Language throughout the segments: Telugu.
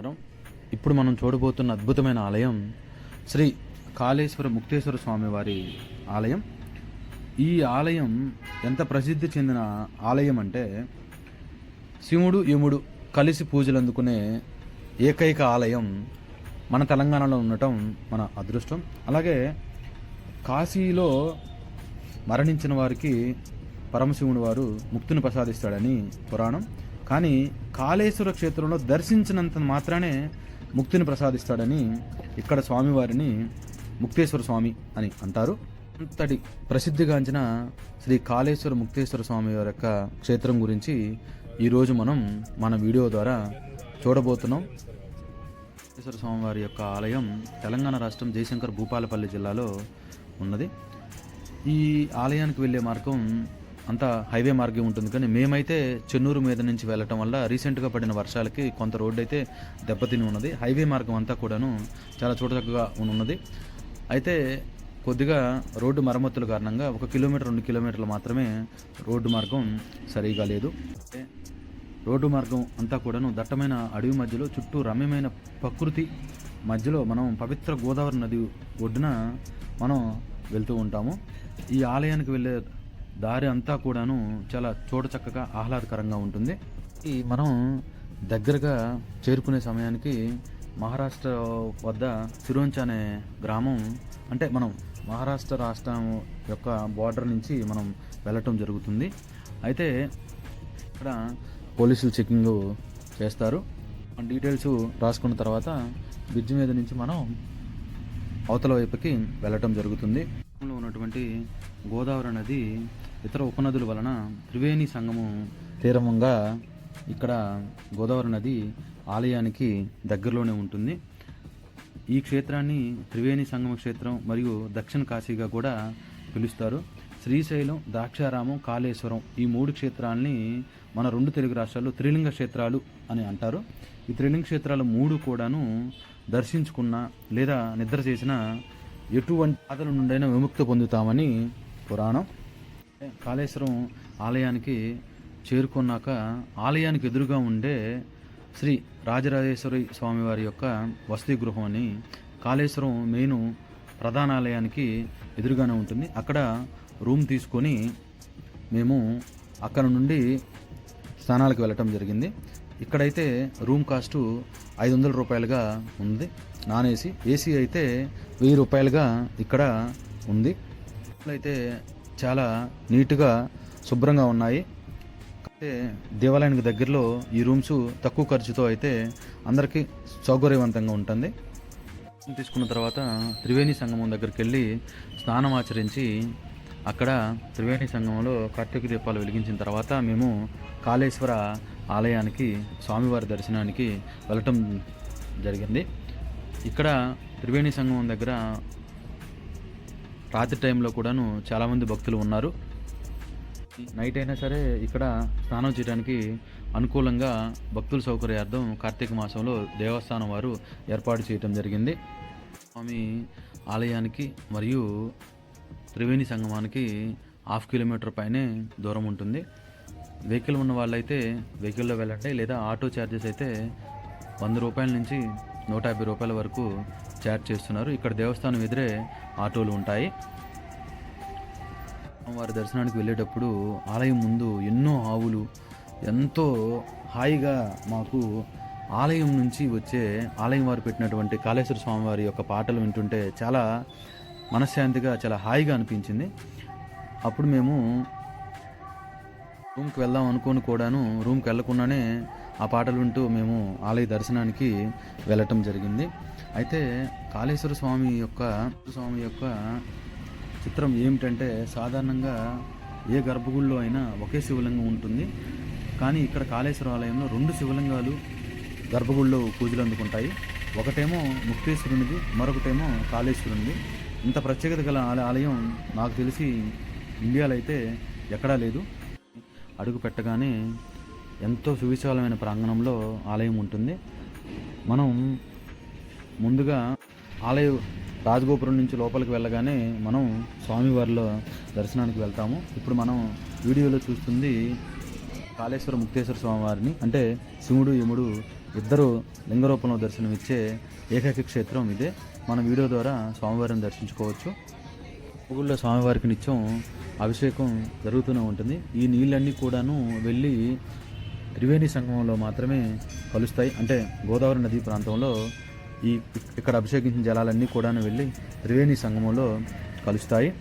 నమస్కారం ఇప్పుడు మనం చూడబోతున్న అద్భుతమైన ఆలయం శ్రీ కాళేశ్వర ముక్తేశ్వర స్వామివారి ఆలయం. ఈ ఆలయం ఎంత ప్రసిద్ధి చెందిన ఆలయం అంటే శివుడు యముడు కలిసి పూజలు అందుకునే ఏకైక ఆలయం మన తెలంగాణలో ఉండటం మన అదృష్టం. అలాగే కాశీలో మరణించిన వారికి పరమశివుని వారు ముక్తిని ప్రసాదిస్తాడని పురాణం. కానీ కాళేశ్వర క్షేత్రంలో దర్శించినంత మాత్రానే ముక్తిని ప్రసాదిస్తాడని ఇక్కడ స్వామివారిని ముక్తేశ్వర స్వామి అని అంటారు. అంతటి ప్రసిద్ధిగాంచిన శ్రీ కాళేశ్వర ముక్తేశ్వర స్వామి వారి యొక్క క్షేత్రం గురించి ఈరోజు మనం మన వీడియో ద్వారా చూడబోతున్నాం. ముక్తేశ్వర స్వామి వారి యొక్క ఆలయం తెలంగాణ రాష్ట్రం జయశంకర్ భూపాలపల్లి జిల్లాలో ఉన్నది. ఈ ఆలయానికి వెళ్ళే మార్గం అంతా హైవే మార్గం ఉంటుంది. కానీ మేమైతే చెన్నూరు మీద నుంచి వెళ్ళటం వల్ల రీసెంట్గా పడిన వర్షాలకి కొంత రోడ్డు అయితే దెబ్బతిని ఉన్నది. హైవే మార్గం అంతా కూడాను చాలా చూడచక్కగా ఉన్నది. అయితే కొద్దిగా రోడ్డు మరమ్మతుల కారణంగా ఒక కిలోమీటర్ రెండు కిలోమీటర్లు మాత్రమే రోడ్డు మార్గం సరిగా లేదు. రోడ్డు మార్గం అంతా కూడాను దట్టమైన అడవి మధ్యలో చుట్టూ రమ్యమైన ప్రకృతి మధ్యలో మనం పవిత్ర గోదావరి నది ఒడ్డున మనం వెళ్తూ ఉంటాము. ఈ ఆలయానికి వెళ్ళే దారి అంతా కూడాను చాలా చూడచక్కగా ఆహ్లాదకరంగా ఉంటుంది. ఈ మనం దగ్గరగా చేరుకునే సమయానికి మహారాష్ట్ర వద్ద సిరోంచ్ అనే గ్రామం అంటే మనం మహారాష్ట్ర రాష్ట్రం యొక్క బార్డర్ నుంచి మనం వెళ్ళటం జరుగుతుంది. అయితే ఇక్కడ పోలీసులు చెకింగ్ చేస్తారు. డీటెయిల్స్ రాసుకున్న తర్వాత బ్రిడ్జ్ మీద నుంచి మనం అవతల వైపుకి వెళ్ళటం జరుగుతుంది. ఉన్నటువంటి గోదావరి నది ఇతర ఉపనదుల వలన త్రివేణి సంగము తీరమంగా ఇక్కడ గోదావరి నది ఆలయానికి దగ్గరలోనే ఉంటుంది. ఈ క్షేత్రాన్ని త్రివేణి సంగమ క్షేత్రం మరియు దక్షిణ కాశీగా కూడా పిలుస్తారు. శ్రీశైలం ద్రాక్షారామం కాళేశ్వరం ఈ మూడు క్షేత్రాలని మన రెండు తెలుగు రాష్ట్రాల్లో త్రిలింగ క్షేత్రాలు అని అంటారు. ఈ త్రిలింగ క్షేత్రాలు మూడు కూడాను దర్శించుకున్న లేదా నిద్ర చేసిన ఎటువంటి బాధల నుండైనా విముక్తి పొందుతామని పురాణం. కాళేశ్వరం ఆలయానికి చేరుకున్నాక ఆలయానికి ఎదురుగా ఉండే శ్రీ రాజరాజేశ్వరి స్వామివారి యొక్క వసతి గృహం అని కాళేశ్వరం మెయిన్ ప్రధాన ఆలయానికి ఎదురుగానే ఉంటుంది. అక్కడ రూమ్ తీసుకొని మేము అక్కడ నుండి స్థానాలకు వెళ్ళటం జరిగింది. ఇక్కడైతే రూమ్ కాస్టు ఐదు వందల రూపాయలుగా ఉంది. నాన్ ఏసీ ఏసీ అయితే వెయ్యి రూపాయలుగా ఇక్కడ ఉంది. అయితే చాలా నీట్గా శుభ్రంగా ఉన్నాయి. అయితే దేవాలయానికి దగ్గరలో ఈ రూమ్స్ తక్కువ ఖర్చుతో అయితే అందరికీ సౌకర్యవంతంగా ఉంటుంది. తీసుకున్న తర్వాత త్రివేణి సంగమం దగ్గరికి వెళ్ళి స్నానం ఆచరించి అక్కడ త్రివేణి సంగమంలో కార్తీక దీపాలు వెలిగించిన తర్వాత మేము కాళేశ్వర ఆలయానికి స్వామివారి దర్శనానికి వెళ్ళటం జరిగింది. ఇక్కడ త్రివేణి సంగమం దగ్గర రాత్రి టైంలో కూడాను చాలామంది భక్తులు ఉన్నారు. నైట్ అయినా సరే ఇక్కడ స్నానం చేయడానికి అనుకూలంగా భక్తుల సౌకర్యార్థం కార్తీక మాసంలో దేవస్థానం వారు ఏర్పాటు చేయడం జరిగింది. స్వామి ఆలయానికి మరియు త్రివేణి సంగమానికి హాఫ్ కిలోమీటర్ పైనే దూరం ఉంటుంది. వెహికల్ ఉన్న వాళ్ళైతే వెహికల్లో వెళ్ళండి లేదా ఆటో ఛార్జెస్ అయితే వంద రూపాయల నుంచి నూట యాభై రూపాయల వరకు ఛార్జ్ చేస్తున్నారు. ఇక్కడ దేవస్థానం ఎదురే ఆటోలు ఉంటాయి. వారి దర్శనానికి వెళ్ళేటప్పుడు ఆలయం ముందు ఎన్నో ఆవులు ఎంతో హాయిగా మాకు ఆలయం నుంచి వచ్చే ఆలయం వారు పెట్టినటువంటి కాళేశ్వర స్వామి వారి యొక్క పాటలు వింటుంటే చాలా మనశ్శాంతిగా చాలా హాయిగా అనిపించింది. అప్పుడు మేము రూమ్కి వెళ్దాం అనుకోని కూడాను రూమ్కి వెళ్ళకుండానే ఆ పాటలు వింటూ మేము ఆలయ దర్శనానికి వెళ్ళటం జరిగింది. అయితే కాళేశ్వర స్వామి యొక్క స్వామి యొక్క చిత్రం ఏమిటంటే సాధారణంగా ఏ గర్భగుడిలో అయినా ఒకే శివలింగం ఉంటుంది. కానీ ఇక్కడ కాళేశ్వర ఆలయంలో రెండు శివలింగాలు గర్భగుడిలో పూజలు అందుకుంటాయి. ఒకటేమో ముక్తేశ్వరునిది మరొకటేమో కాళేశ్వరునిది. ఇంత ప్రత్యేకత గల ఆలయం నాకు తెలిసి ఇండియాలో అయితే ఎక్కడా లేదు. అడుగు పెట్టగానే ఎంతో సువిశాలమైన ప్రాంగణంలో ఆలయం ఉంటుంది. మనం ముందుగా ఆలయ రాజగోపురం నుంచి లోపలికి వెళ్ళగానే మనం స్వామివారిలో దర్శనానికి వెళ్తాము. ఇప్పుడు మనం వీడియోలో చూస్తుంది కాళేశ్వర ముక్తేశ్వర స్వామివారిని. అంటే శివుడు యముడు ఇద్దరు లింగరూపంలో దర్శనమిచ్చే ఏకైక క్షేత్రం ఇదే. మన వీడియో ద్వారా స్వామివారిని దర్శించుకోవచ్చు. ఊళ్ళో స్వామివారికి నిత్యం అభిషేకం జరుగుతూనే ఉంటుంది. ఈ నీళ్ళన్నీ కూడాను వెళ్ళి త్రివేణి సంగమంలో మాత్రమే కలుస్తాయి. అంటే గోదావరి నదీ ప్రాంతంలో ఈ ఇక్కడ అభిషేకించిన జలాలన్నీ కూడాను వెళ్ళి త్రివేణి సంగమంలో కలుస్తాయి.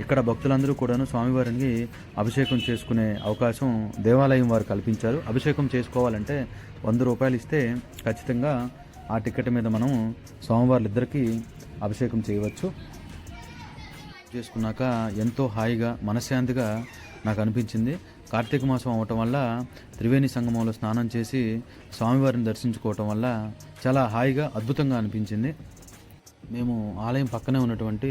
ఇక్కడ భక్తులందరూ కూడాను స్వామివారికి అభిషేకం చేసుకునే అవకాశం దేవాలయం వారు కల్పించారు. అభిషేకం చేసుకోవాలంటే వంద రూపాయలు ఇస్తే ఖచ్చితంగా ఆ టికెట్ మీద మనం స్వామివార్లిద్దరికీ అభిషేకం చేయవచ్చు. చేసుకున్నాక ఎంతో హాయిగా మనశ్శాంతిగా నాకు అనిపించింది. కార్తీక మాసం అవటం వల్ల త్రివేణి సంగమంలో స్నానం చేసి స్వామివారిని దర్శించుకోవటం వల్ల చాలా హాయిగా అద్భుతంగా అనిపించింది. మేము ఆలయం పక్కనే ఉన్నటువంటి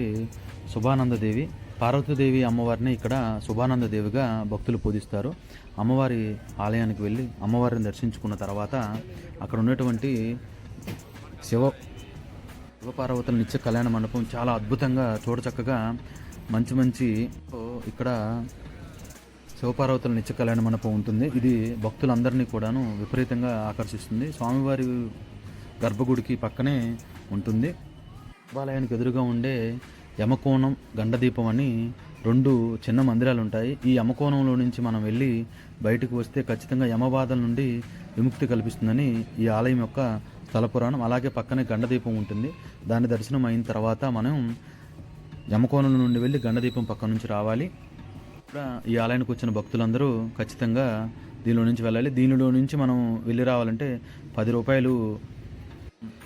శుభానందదేవి పార్వతీదేవి అమ్మవారిని ఇక్కడ శుభానందదేవిగా భక్తులు పూజిస్తారు. అమ్మవారి ఆలయానికి వెళ్ళి అమ్మవారిని దర్శించుకున్న తర్వాత అక్కడ ఉన్నటువంటి శివ శివపార్వతుల నిత్య కళ్యాణ మండపం చాలా అద్భుతంగా చూడచక్కగా మంచి మంచి ఇక్కడ శివపార్వతుల నిత్య కళ్యాణ మండపం ఉంటుంది. ఇది భక్తులందరినీ కూడాను విపరీతంగా ఆకర్షిస్తుంది. స్వామివారి గర్భగుడికి పక్కనే ఉంటుంది. దేవాలయానికి ఎదురుగా ఉండే యమకోణం గండదీపం అని రెండు చిన్న మందిరాలు ఉంటాయి ఈ యమకోణంలో నుంచి మనం వెళ్ళి బయటకు వస్తే ఖచ్చితంగా యమబాధల నుండి విముక్తి కల్పిస్తుందని ఈ ఆలయం యొక్క స్థల పురాణం. అలాగే పక్కనే గండదీపం ఉంటుంది. దాని దర్శనం అయిన తర్వాత మనం యమకోణం నుండి వెళ్ళి గండదీపం పక్క నుంచి రావాలి. ఇక్కడ ఈ ఆలయానికి వచ్చిన భక్తులందరూ ఖచ్చితంగా దీనిలో నుంచి వెళ్ళాలి. దీనిలో నుంచి మనం వెళ్ళి రావాలంటే పది రూపాయలు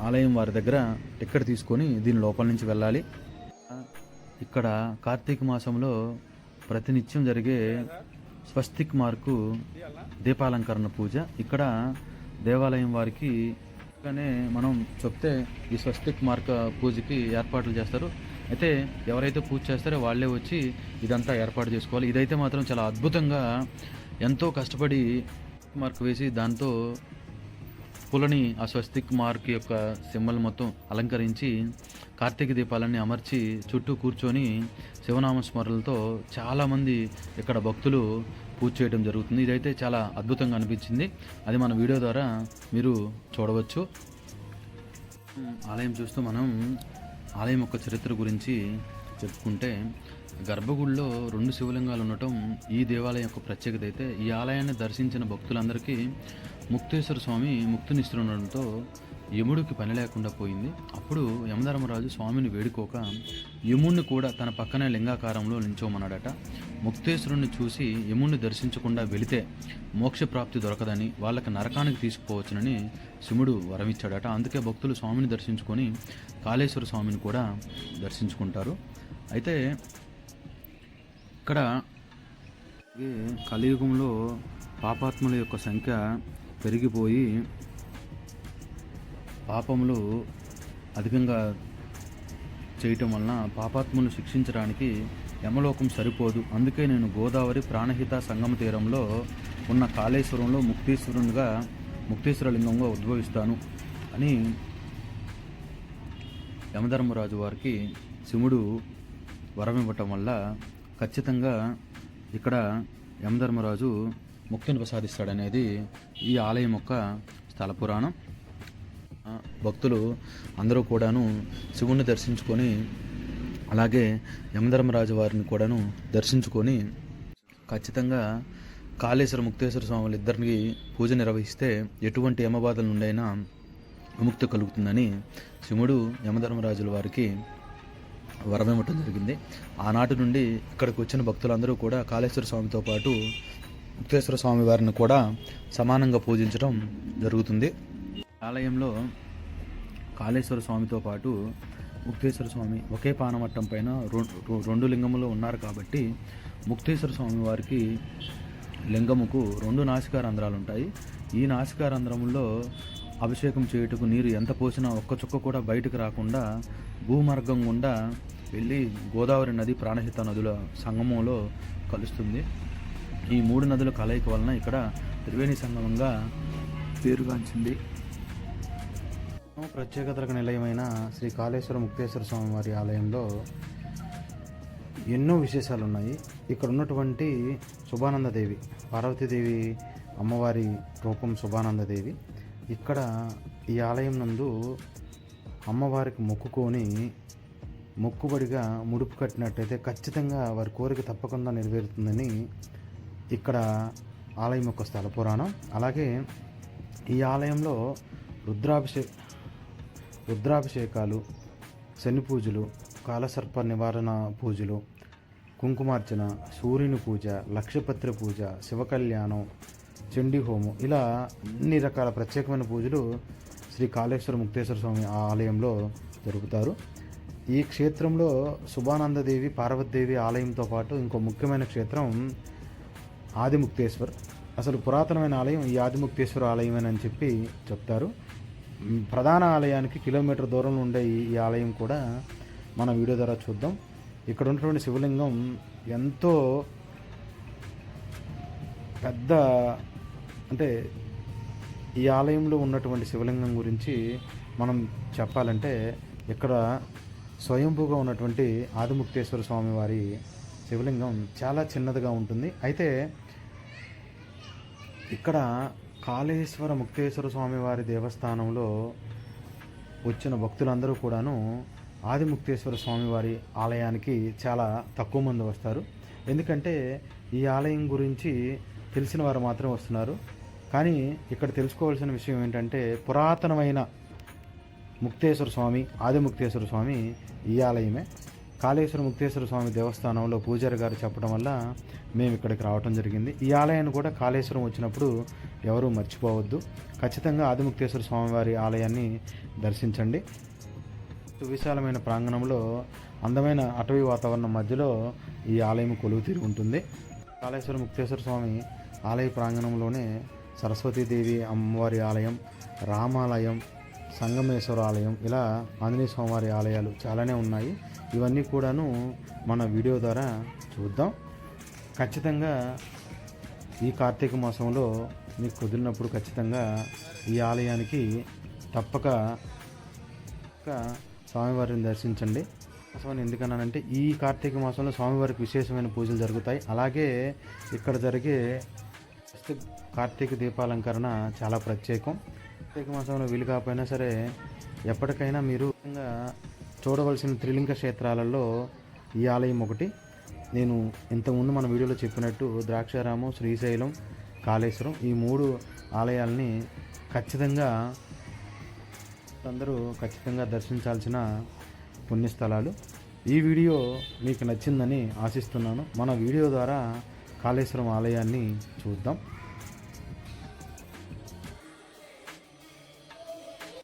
ఆలయం వారి దగ్గర టిక్కెట్ తీసుకొని దీని లోపల నుంచి వెళ్ళాలి. ఇక్కడ కార్తీక మాసంలో ప్రతినిత్యం జరిగే స్వస్తిక్ మార్కు దీపాలంకరణ పూజ. ఇక్కడ దేవాలయం వారికి మనం చెప్తే ఈ స్వస్తిక్ మార్క పూజకి ఏర్పాట్లు చేస్తారు. అయితే ఎవరైతే పూజ చేస్తారో వాళ్ళే వచ్చి ఇదంతా ఏర్పాటు చేసుకోవాలి. ఇదైతే మాత్రం చాలా అద్భుతంగా ఎంతో కష్టపడి మార్క్ వేసి దాంతో పూలని ఆ స్వస్తిక్ మార్క్ యొక్క సింబల్ మొత్తం అలంకరించి కార్తీక దీపాలన్నీ అమర్చి చుట్టూ కూర్చొని శివనామ స్మరణలతో చాలామంది ఇక్కడ భక్తులు పూజ చేయడం జరుగుతుంది. ఇదైతే చాలా అద్భుతంగా అనిపించింది. అది మన వీడియో ద్వారా మీరు చూడవచ్చు. ఆలయం చూస్తూ మనం ఆలయం యొక్క చరిత్ర గురించి చెప్పుకుంటే గర్భగుడిలో రెండు శివలింగాలు ఉండటం ఈ దేవాలయం యొక్క ప్రత్యేకత అయితే ఈ ఆలయాన్ని దర్శించిన భక్తులందరికీ ముక్తేశ్వర స్వామి ముక్తినిస్తుండటంతో యముడికి పని లేకుండా పోయింది. అప్పుడు యమధర్మరాజు స్వామిని వేడుకోక యముణ్ణి కూడా తన పక్కనే లింగాకారంలో నించోమన్నాడట. ముక్తేశ్వరుణ్ణి చూసి యముణ్ణి దర్శించకుండా వెళితే మోక్షప్రాప్తి దొరకదని వాళ్ళకి నరకానికి తీసుకుపోవచ్చునని శివుడు వరమిచ్చాడట. అందుకే భక్తులు స్వామిని దర్శించుకొని కాళేశ్వర స్వామిని కూడా దర్శించుకుంటారు. అయితే ఇక్కడ కలియుగంలో పాపాత్ముల యొక్క సంఖ్య పెరిగిపోయి పాపములు అధికంగా చేయటం వలన పాపాత్ములను శిక్షించడానికి యమలోకం సరిపోదు. అందుకే నేను గోదావరి ప్రాణహిత సంగమ తీరంలో ఉన్న కాళేశ్వరంలో ముక్తీశ్వరునిగా ముక్తేశ్వర లింగంగా ఉద్భవిస్తాను అని యమధర్మరాజు వారికి శివుడు వరం ఇవ్వటం వల్ల ఖచ్చితంగా ఇక్కడ యమధర్మరాజు ముక్తిని ప్రసాదిస్తాడనేది ఈ ఆలయం యొక్క స్థల పురాణం. భక్తులు అందరూ కూడాను శివుణ్ణి దర్శించుకొని అలాగే యమధర్మరాజు వారిని కూడాను దర్శించుకొని ఖచ్చితంగా కాళేశ్వర ముక్తేశ్వర స్వాములు ఇద్దరికి పూజ నిర్వహిస్తే ఎటువంటి యమబాధల నుండైనా విముక్తి కలుగుతుందని శివుడు యమధర్మరాజుల వారికి వరం ఇవ్వటం జరిగింది. ఆనాటి నుండి ఇక్కడికి వచ్చిన భక్తులందరూ కూడా కాళేశ్వర స్వామితో పాటు ముక్తేశ్వర స్వామి వారిని కూడా సమానంగా పూజించడం జరుగుతుంది. ఆలయంలో కాళేశ్వర స్వామితో పాటు ముక్తేశ్వర స్వామి ఒకే పానమట్టం పైన రెండు లింగములు ఉన్నారు కాబట్టి ముక్తేశ్వర స్వామి వారికి లింగముకు రెండు నాసికా రంధ్రాలు ఉంటాయి ఈ నాసికా రంధ్రముల్లో అభిషేకం చేయుటకు నీరు ఎంత పోసినా ఒక్క చుక్క కూడా బయటకు రాకుండా భూమార్గం గుండా వెళ్ళి గోదావరి నది ప్రాణహిత నదుల సంగమంలో కలుస్తుంది. ఈ మూడు నదుల కలయిక వలన ఇక్కడ త్రివేణి సంగమంగా పేరుగాంచింది. ప్రత్యేకతలకు నిలయమైన శ్రీ కాళేశ్వర ముక్తేశ్వర స్వామి వారి ఆలయంలో ఎన్నో విశేషాలు ఉన్నాయి ఇక్కడ ఉన్నటువంటి శుభానందదేవి పార్వతీదేవి అమ్మవారి రూపం శుభానందదేవి ఇక్కడ ఈ ఆలయం నందు అమ్మవారికి మొక్కుకొని మొక్కుబడిగా ముడుపు కట్టినట్టయితే ఖచ్చితంగా వారి కోరిక తప్పకుండా నెరవేరుతుందని ఇక్కడ ఆలయం యొక్క స్థల పురాణం. అలాగే ఈ ఆలయంలో రుద్రాభిషేక రుద్రాభిషేకాలు శని పూజలు కాలసర్ప నివారణ పూజలు కుంకుమార్చన సూర్యుని పూజ లక్షపత్రి పూజ శివ కళ్యాణం చండీ హోమం ఇలా అన్ని రకాల ప్రత్యేకమైన పూజలు శ్రీ కాళేశ్వర ముక్తేశ్వర స్వామి ఆలయంలో జరుపుతారు. ఈ క్షేత్రంలో శుభానందదేవి పార్వతీదేవి ఆలయంతో పాటు ఇంకో ముఖ్యమైన క్షేత్రం ఆదిముక్తేశ్వర్. అసలు పురాతనమైన ఆలయం ఈ ఆదిముక్తేశ్వర ఆలయమేనని చెప్పి చెప్తారు. ప్రధాన ఆలయానికి కిలోమీటర్ దూరంలో ఉండే ఈ ఆలయం కూడా మన వీడియో ద్వారా చూద్దాం. ఇక్కడ ఉన్నటువంటి శివలింగం ఎంతో పెద్ద అంటే ఈ ఆలయంలో ఉన్నటువంటి శివలింగం గురించి మనం చెప్పాలంటే ఇక్కడ స్వయంభూగా ఉన్నటువంటి ఆదిముక్తేశ్వర స్వామి వారి శివలింగం చాలా చిన్నదిగా ఉంటుంది. అయితే ఇక్కడ కాళేశ్వర ముక్తేశ్వర స్వామి వారి దేవస్థానంలో వచ్చిన భక్తులందరూ కూడాను ఆదిముక్తేశ్వర స్వామివారి ఆలయానికి చాలా తక్కువ మంది వస్తారు. ఎందుకంటే ఈ ఆలయం గురించి తెలిసిన వారు మాత్రం వస్తున్నారు. కానీ ఇక్కడ తెలుసుకోవాల్సిన విషయం ఏంటంటే పురాతనమైన ముక్తేశ్వర స్వామి ఆదిముక్తేశ్వర స్వామి ఈ ఆలయమే. కాళేశ్వర ముక్తేశ్వర స్వామి దేవస్థానంలో పూజారి గారు చెప్పడం వల్ల మేము ఇక్కడికి రావటం జరిగింది. ఈ ఆలయాన్ని కూడా కాళేశ్వరం వచ్చినప్పుడు ఎవరూ మర్చిపోవద్దు. ఖచ్చితంగా ఆదిముక్తేశ్వర స్వామి వారి ఆలయాన్ని దర్శించండి. విశాలమైన ప్రాంగణంలో అందమైన అటవీ వాతావరణం మధ్యలో ఈ ఆలయం కొలువు తీరి ఉంటుంది. కాళేశ్వర ముక్తేశ్వర స్వామి ఆలయ ప్రాంగణంలోనే సరస్వతీదేవి అమ్మవారి ఆలయం రామాలయం సంగమేశ్వర ఆలయం ఇలా ఆంజనేయ స్వామివారి ఆలయాలు చాలానే ఉన్నాయి. ఇవన్నీ కూడాను మన వీడియో ద్వారా చూద్దాం. ఖచ్చితంగా ఈ కార్తీక మాసంలో మీకు కుదిరినప్పుడు ఖచ్చితంగా ఈ ఆలయానికి తప్పక స్వామివారిని దర్శించండి. అసలు ఎందుకన్నానంటే ఈ కార్తీక మాసంలో స్వామివారికి విశేషమైన పూజలు జరుగుతాయి. అలాగే ఇక్కడ జరిగే కార్తీక దీపాలంకరణ చాలా ప్రత్యేకం. కార్తీక మాసంలో వీలు కాకపోయినా సరే ఎప్పటికైనా మీరు చూడవలసిన త్రిలింగ క్షేత్రాలలో ఈ ఆలయం ఒకటి. నేను ఇంతకుముందు మన వీడియోలో చెప్పినట్టు ద్రాక్షారామం శ్రీశైలం కాళేశ్వరం ఈ మూడు ఆలయాల్ని ఖచ్చితంగా అందరూ ఖచ్చితంగా దర్శించాల్సిన పుణ్యస్థలాలు. ఈ వీడియో మీకు నచ్చిందని ఆశిస్తున్నాను. మన వీడియో ద్వారా కాళేశ్వరం ఆలయాన్ని చూద్దాం.